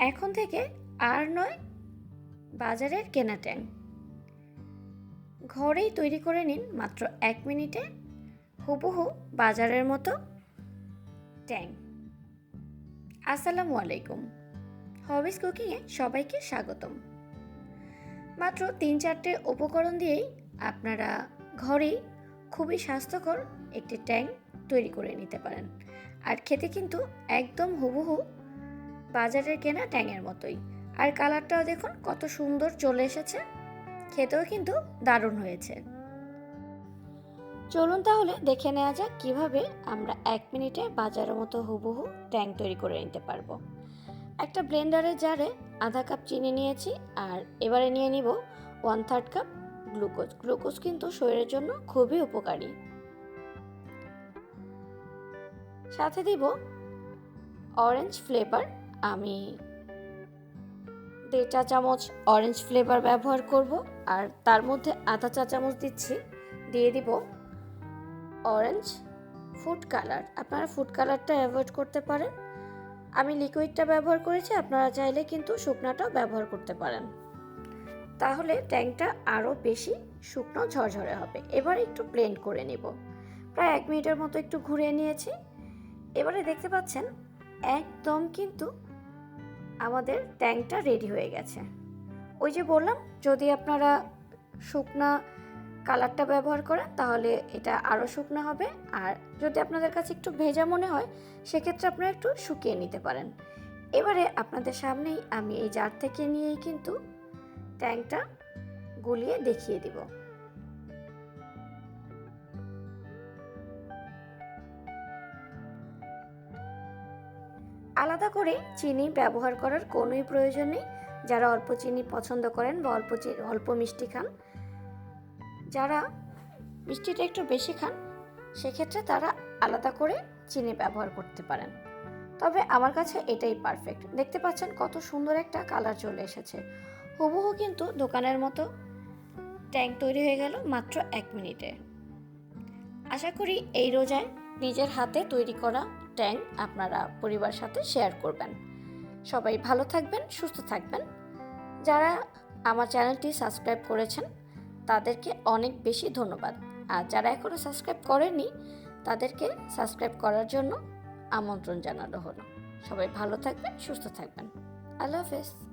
এখন থেকে আর নয় বাজারের কেনা ট্যাং। ঘরেই তৈরি করে নিন মাত্র এক মিনিটে হুবহু বাজারের মতো ট্যাং। আসসালামু আলাইকুম। হবিস কুকিংয়ে সবাইকে স্বাগতম। মাত্র তিন চারটে উপকরণ দিয়েই আপনারা ঘরেই খুবই স্বাস্থ্যকর একটি ট্যাং তৈরি করে নিতে পারেন। আর খেতে কিন্তু একদম হুবহু বাজারের কেনা ট্যাংয়ের মতোই। আর কালারটাও দেখুন কত সুন্দর চলে এসেছে। খেতেও কিন্তু দারুণ হয়েছে। চলুন তাহলে দেখে নেওয়া যাক কীভাবে আমরা এক মিনিটে বাজারের মতো হুবহু ট্যাং তৈরি করে নিতে পারব। একটা ব্লেন্ডারের জারে আধা কাপ চিনি নিয়েছি আর এবারে নিয়ে নিব one third cup glucose glucose কিন্তু শরীরের জন্য খুবই উপকারী। সাথে দিব অরেঞ্জ ফ্লেভার আমি দেড় চা চামচ অরেঞ্জ ফ্লেভার ব্যবহার করব, আর তার মধ্যে আধা চা চামচ দিচ্ছি। দিয়ে দিব অরেঞ্জ ফুড কালার আপনারা ফুড কালারটা অ্যাভয়েড করতে পারেন। আমি লিকুইডটা ব্যবহার করেছি, আপনারা চাইলে কিন্তু শুকনাটাও ব্যবহার করতে পারেন। তাহলে ট্যাংটা আরও বেশি শুকনো ঝরঝরে হবে। এবার একটু প্লেন করে নেব। প্রায় এক মিনিটের মতো একটু ঘুরিয়ে নিয়েছি। এবারে দেখতে পাচ্ছেন, একদম কিন্তু আমাদের ট্যাংটা রেডি হয়ে গেছে। ওই যে বললাম, যদি আপনারা শুকনা কালারটা ব্যবহার করেন, তাহলে এটা আরও শুকনো হবে। আর যদি আপনাদের কাছে একটু ভেজা মনে হয়, সেক্ষেত্রে আপনারা একটু শুকিয়ে নিতে পারেন। এবারে আপনাদের সামনেই আমি এই জার থেকে নিয়েই কিন্তু ট্যাংটা গুলিয়ে দেখিয়ে দিব। আলাদা করে চিনি ব্যবহার করার কোনোই প্রয়োজন নেই। যারা অল্প চিনি পছন্দ করেন বা অল্প অল্প মিষ্টি খান, যারা মিষ্টিটা একটু বেশি খান, সেক্ষেত্রে তারা আলাদা করে চিনি ব্যবহার করতে পারেন। তবে আমার কাছে এটাই পারফেক্ট দেখতে পাচ্ছেন কত সুন্দর একটা কালার চলে এসেছে। হুবহু কিন্তু দোকানের মতো ট্যাঙ্ক তৈরি হয়ে গেল মাত্র এক মিনিটে। আশা করি এই রোজায় নিজের হাতে তৈরি করা ট্যাং আপনারা পরিবার সাথে শেয়ার করবেন। সবাই ভালো থাকবেন, সুস্থ থাকবেন। যারা আমার চ্যানেলটি সাবস্ক্রাইব করেছেন, তাদেরকে অনেক বেশি ধন্যবাদ। আর যারা এখনও সাবস্ক্রাইব করেনি তাদেরকে সাবস্ক্রাইব করার জন্য আমন্ত্রণ জানানো হলো। সবাই ভালো থাকবেন, সুস্থ থাকবেন। আল্লাহ হাফেজ।